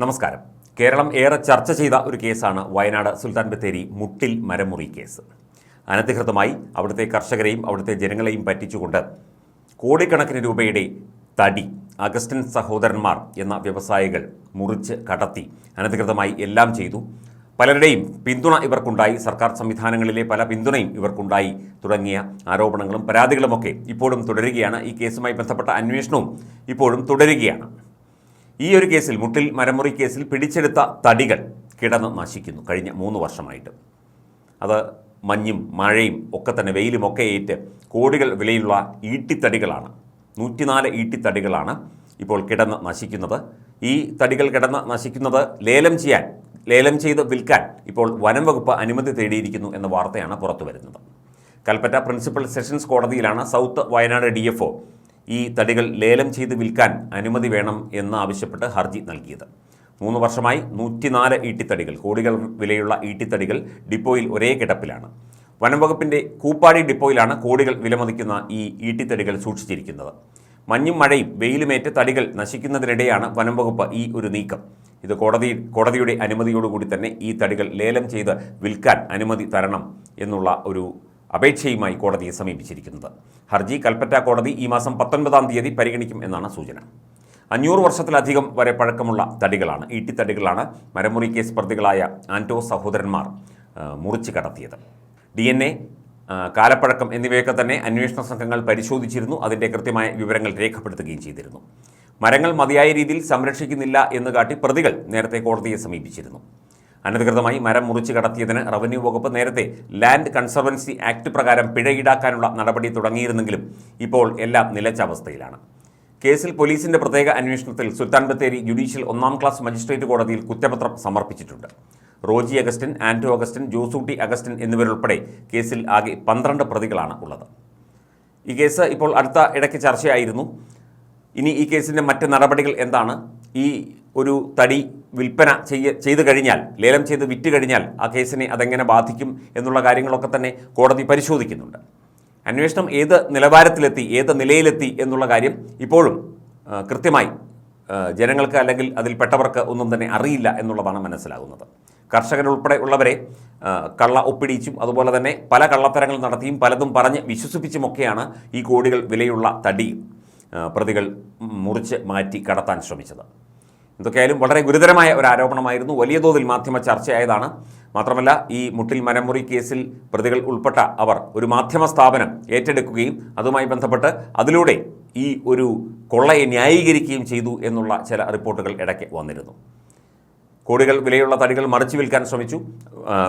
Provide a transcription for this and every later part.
നമസ്കാരം. കേരളം ഏറെ ചർച്ച ചെയ്ത ഒരു കേസാണ് വയനാട് സുൽത്താൻ ബത്തേരി മുട്ടിൽ മരമുറി കേസ്. അനധികൃതമായി അവിടുത്തെ കർഷകരെയും അവിടുത്തെ ജനങ്ങളെയും പറ്റിച്ചുകൊണ്ട് കോടിക്കണക്കിന് രൂപയുടെ തടി അഗസ്റ്റിൻ സഹോദരന്മാർ എന്ന വ്യവസായികൾ മുറിച്ച് കടത്തി അനധികൃതമായി എല്ലാം ചെയ്തു. പലരുടെയും പിന്തുണ ഇവർക്കുണ്ടായി. സർക്കാർ സംവിധാനങ്ങളിലെ പല പിന്തുണയും ഇവർക്കുണ്ടായി. തുടങ്ങിയ ആരോപണങ്ങളും പരാതികളുമൊക്കെ ഇപ്പോഴും തുടരുകയാണ്. ഈ കേസുമായി ബന്ധപ്പെട്ട അന്വേഷണവും ഇപ്പോഴും തുടരുകയാണ്. ഈ ഒരു കേസിൽ മുട്ടിൽ മരമുറി കേസിൽ പിടിച്ചെടുത്ത തടികൾ കിടന്ന് നശിക്കുന്നു കഴിഞ്ഞ മൂന്ന് വർഷമായിട്ട്. അത് മഞ്ഞും മഴയും ഒക്കെ തന്നെ വെയിലും ഒക്കെ ഏറ്റ് കോടികൾ വിലയുള്ള ഈട്ടിത്തടികളാണ്. നൂറ്റിനാല് ഈട്ടിത്തടികളാണ് ഇപ്പോൾ കിടന്ന് നശിക്കുന്നത്. ഈ തടികൾ കിടന്ന് നശിക്കുന്നത് ലേലം ചെയ്യാൻ ലേലം ചെയ്ത് വിൽക്കാൻ ഇപ്പോൾ വനം വകുപ്പ് അനുമതി തേടിയിരിക്കുന്നു എന്ന വാർത്തയാണ് പുറത്തു വരുന്നത് കൽപ്പറ്റ പ്രിൻസിപ്പൽ സെഷൻസ് കോടതിയിലാണ് സൗത്ത് വയനാട് ഡി ഈ തടികൾ ലേലം ചെയ്ത് വിൽക്കാൻ അനുമതി വേണം എന്ന് ആവശ്യപ്പെട്ട് ഹർജി നൽകിയത്. മൂന്ന് വർഷമായി നൂറ്റിനാല് ഈട്ടിത്തടികൾ കോടികൾ വിലയുള്ള ഈട്ടിത്തടികൾ ഡിപ്പോയിൽ ഒരേ കിടപ്പിലാണ്. വനംവകുപ്പിന്റെ കൂപ്പാടി ഡിപ്പോയിലാണ് കോടികൾ വിലമതിക്കുന്ന ഈ ഈട്ടിത്തടികൾ സൂക്ഷിച്ചിരിക്കുന്നത്. മഞ്ഞും മഴയും വെയിലുമേറ്റ് തടികൾ നശിക്കുന്നതിനിടെയാണ് വനംവകുപ്പ് ഈ ഒരു നീക്കം. ഇത് കോടതി കോടതിയുടെ അനുമതിയോടുകൂടി തന്നെ ഈ തടികൾ ലേലം ചെയ്ത് വിൽക്കാൻ അനുമതി തരണം എന്നുള്ള ഒരു അപേക്ഷയുമായി കോടതിയെ സമീപിച്ചിരിക്കുന്നത്. ഹർജി കൽപ്പറ്റ കോടതി ഈ മാസം പത്തൊൻപതാം തീയതി പരിഗണിക്കും എന്നാണ് സൂചന. അഞ്ഞൂറ് വർഷത്തിലധികം വരെ പഴക്കമുള്ള തടികളാണ് ഈട്ടിത്തടികളാണ് മരമുറി കേസ് പ്രതികളായ ആന്റോ സഹോദരന്മാർ മുറിച്ചു കടത്തിയത്. ഡി എൻ എ കാലപ്പഴക്കം എന്നിവയൊക്കെ തന്നെ അന്വേഷണ സംഘങ്ങൾ പരിശോധിച്ചിരുന്നു അതിന്റെ കൃത്യമായ വിവരങ്ങൾ രേഖപ്പെടുത്തുകയും ചെയ്തിരുന്നു. മരങ്ങൾ മതിയായ രീതിയിൽ സംരക്ഷിക്കുന്നില്ല എന്ന് കാട്ടി പ്രതികൾ നേരത്തെ കോടതിയെ സമീപിച്ചിരുന്നു. അനധികൃതമായി മരം മുറിച്ചു കടത്തിയതിന് റവന്യൂ വകുപ്പ് നേരത്തെ ലാൻഡ് കൺസർവൻസി ആക്ട് പ്രകാരം പിഴ ഈടാക്കാനുള്ള നടപടി തുടങ്ങിയിരുന്നെങ്കിലും ഇപ്പോൾ എല്ലാം നിലച്ച അവസ്ഥയിലാണ്. കേസിൽ പോലീസിന്റെ പ്രത്യേക അന്വേഷണത്തിൽ സുൽത്താൻ ബത്തേരി ജുഡീഷ്യൽ ഒന്നാം ക്ലാസ് മജിസ്ട്രേറ്റ് കോടതിയിൽ കുറ്റപത്രം സമർപ്പിച്ചിട്ടുണ്ട്. റോജി അഗസ്റ്റിൻ ആന്റോ അഗസ്റ്റിൻ ജോസൂട്ടി അഗസ്റ്റിൻ എന്നിവരുൾപ്പെടെ കേസിൽ ആകെ പന്ത്രണ്ട് പ്രതികളാണ് ഉള്ളത്. ഈ കേസ് ഇപ്പോൾ അടുത്ത ഇടയ്ക്ക് ചർച്ചയായിരുന്നു. ഇനി ഈ കേസിന്റെ മറ്റ് നടപടികൾ എന്താണ്? ഈ ഒരു തടി വിൽപ്പന ചെയ്യ ചെയ്തു കഴിഞ്ഞാൽ ലേലം ചെയ്ത് വിറ്റ് കഴിഞ്ഞാൽ ആ കേസിനെ അതെങ്ങനെ ബാധിക്കും എന്നുള്ള കാര്യങ്ങളൊക്കെ തന്നെ കോടതി പരിശോധിക്കുന്നുണ്ട്. അന്വേഷണം ഏത് നിലവാരത്തിലെത്തി ഏത് നിലയിലെത്തി എന്നുള്ള കാര്യം ഇപ്പോഴും കൃത്യമായി ജനങ്ങൾക്ക് അല്ലെങ്കിൽ അതിൽപ്പെട്ടവർക്ക് ഒന്നും തന്നെ അറിയില്ല എന്നുള്ളതാണ് മനസ്സിലാകുന്നത്. കർഷകരുൾപ്പെടെ ഉള്ളവരെ കള്ള ഒപ്പിടിച്ചും അതുപോലെ തന്നെ പല കള്ളത്തരങ്ങൾ നടത്തിയും പലതും പറഞ്ഞ് വിശ്വസിപ്പിച്ചുമൊക്കെയാണ് ഈ കോടികൾ വിലയുള്ള തടി പ്രതികൾ മുറിച്ച് മാറ്റി കടത്താൻ ശ്രമിച്ചത്. എന്തൊക്കെയായാലും വളരെ ഗുരുതരമായ ഒരു ആരോപണമായിരുന്നു. വലിയ തോതിൽ മാധ്യമ ചർച്ചയായതാണ്. മാത്രമല്ല ഈ മുട്ടിൽ മരമുറി കേസിൽ പ്രതികൾ ഉൾപ്പെട്ട അവർ ഒരു മാധ്യമ സ്ഥാപനം ഏറ്റെടുക്കുകയും അതുമായി ബന്ധപ്പെട്ട് അതിലൂടെ ഈ ഒരു കൊള്ളയെ ന്യായീകരിക്കുകയും ചെയ്തു എന്നുള്ള ചില റിപ്പോർട്ടുകൾ ഇടയ്ക്ക് വന്നിരുന്നു. കോടികൾ വിലയുള്ള തടികൾ മറിച്ച് വിൽക്കാൻ ശ്രമിച്ചു.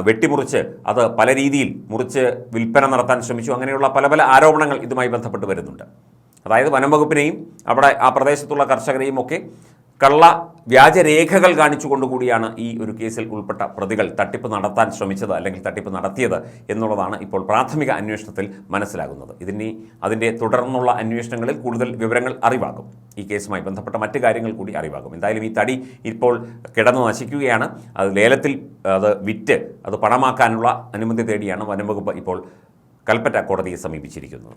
വെട്ടിമുറിച്ച് അത് പല രീതിയിൽ മുറിച്ച് വിൽപ്പന നടത്താൻ ശ്രമിച്ചു. അങ്ങനെയുള്ള പല പല ആരോപണങ്ങൾ ഇതുമായി ബന്ധപ്പെട്ട് വരുന്നുണ്ട്. അതായത് വനം വകുപ്പിനെയും അവിടെ ആ പ്രദേശത്തുള്ള കർഷകരെയും ഒക്കെ കള്ള വ്യാജരേഖകൾ കാണിച്ചുകൊണ്ടുകൂടിയാണ് ഈ ഒരു കേസിൽ ഉൾപ്പെട്ട പ്രതികൾ തട്ടിപ്പ് നടത്താൻ ശ്രമിച്ചത് അല്ലെങ്കിൽ തട്ടിപ്പ് നടത്തിയത് എന്നുള്ളതാണ് ഇപ്പോൾ പ്രാഥമിക അന്വേഷണത്തിൽ മനസ്സിലാകുന്നത്. ഇതിനി അതിന്റെ തുടർന്നുള്ള അന്വേഷണങ്ങളിൽ കൂടുതൽ വിവരങ്ങൾ അറിവാകും. ഈ കേസുമായി ബന്ധപ്പെട്ട മറ്റു കാര്യങ്ങൾ കൂടി അറിവാകും. എന്തായാലും ഈ തടി ഇപ്പോൾ കിടന്നു നശിക്കുകയാണ്. അത് ലേലത്തിൽ അത് വിറ്റ് അത് പണമാക്കാനുള്ള അനുമതി തേടിയാണ് വനംവകുപ്പ് ഇപ്പോൾ കൽപ്പറ്റ കോടതിയെ സമീപിച്ചിരിക്കുന്നത്.